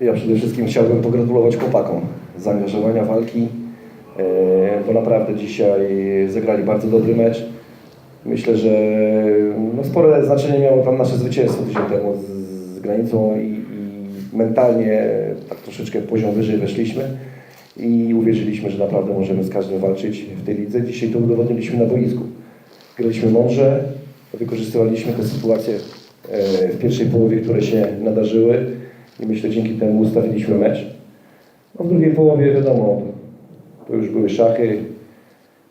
Ja przede wszystkim chciałbym pogratulować chłopakom zaangażowania walki, e, bo naprawdę dzisiaj zagrali bardzo dobry mecz. Myślę, że no spore znaczenie miało tam nasze zwycięstwo tydzień temu z, granicą i, i mentalnie tak troszeczkę poziom wyżej weszliśmy i uwierzyliśmy, że naprawdę możemy z każdym walczyć w tej lidze. Dzisiaj to udowodniliśmy na boisku. Graliśmy mądrze, wykorzystywaliśmy te sytuacje e, w pierwszej połowie, które się nadarzyły i myślę dzięki temu ustawiliśmy mecz. No w drugiej połowie wiadomo, to już były szachy,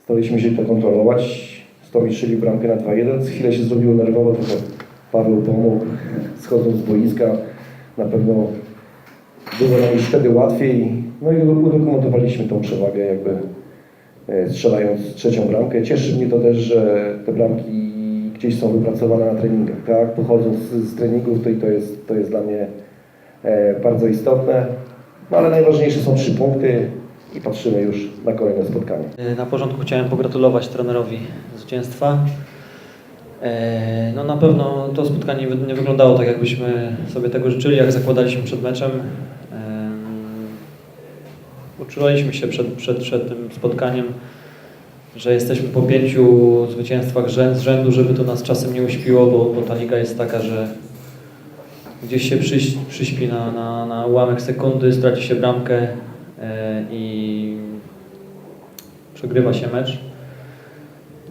staraliśmy się to kontrolować. Stomi szyli bramkę na 2-1, chwilę się zrobiło nerwowo, tylko Paweł pomógł, schodząc z boiska. Na pewno było nam już wtedy łatwiej. No i udokumentowaliśmy tą przewagę jakby e, strzelając trzecią bramkę. Cieszy mnie to też, że te bramki gdzieś są wypracowane na treningach. Tak? Pochodząc z, z treningów, to, i to, jest, to jest dla mnie bardzo istotne. No ale najważniejsze są trzy punkty i patrzymy już na kolejne spotkanie. Na początku chciałem pogratulować trenerowi zwycięstwa. E, No na pewno to spotkanie nie wyglądało tak, jakbyśmy sobie tego życzyli, jak zakładaliśmy przed meczem. Em, Uczuliśmy się przed, przed, przed tym spotkaniem, że jesteśmy po pięciu zwycięstwach z rzędu, żeby to nas czasem nie uśpiło, bo, bo ta liga jest taka, że gdzieś się przyś, przyśpi na, na, na ułamek sekundy, straci się bramkę e, i przegrywa się mecz.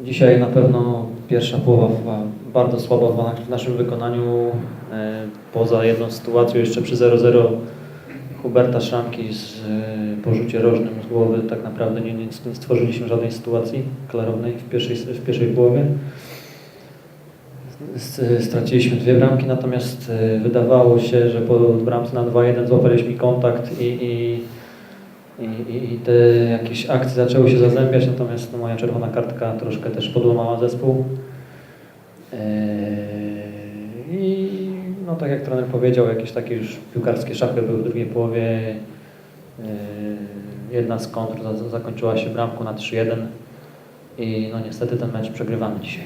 Dzisiaj na pewno pierwsza połowa bardzo słaba w na- w naszym wykonaniu. E, Poza jedną sytuacją jeszcze przy 0-0 Huberta Szramki z e, porzucie rożnym z głowy tak naprawdę nie, nie, nie stworzyliśmy żadnej sytuacji klarownej w pierwszej, w pierwszej połowie. Straciliśmy dwie bramki, natomiast e, wydawało się, że po bramce na 2-1 złapaliśmy kontakt i, i, i, i- te jakieś akcje zaczęły się zazębiać, natomiast no, moja czerwona kartka troszkę też podłamała zespół. Eee, I no tak jak trener powiedział, jakieś takie już piłkarskie szachy były w drugiej połowie. Eee, Jedna z kontr za- zakończyła się bramką na 3-1 i no niestety ten mecz przegrywamy dzisiaj.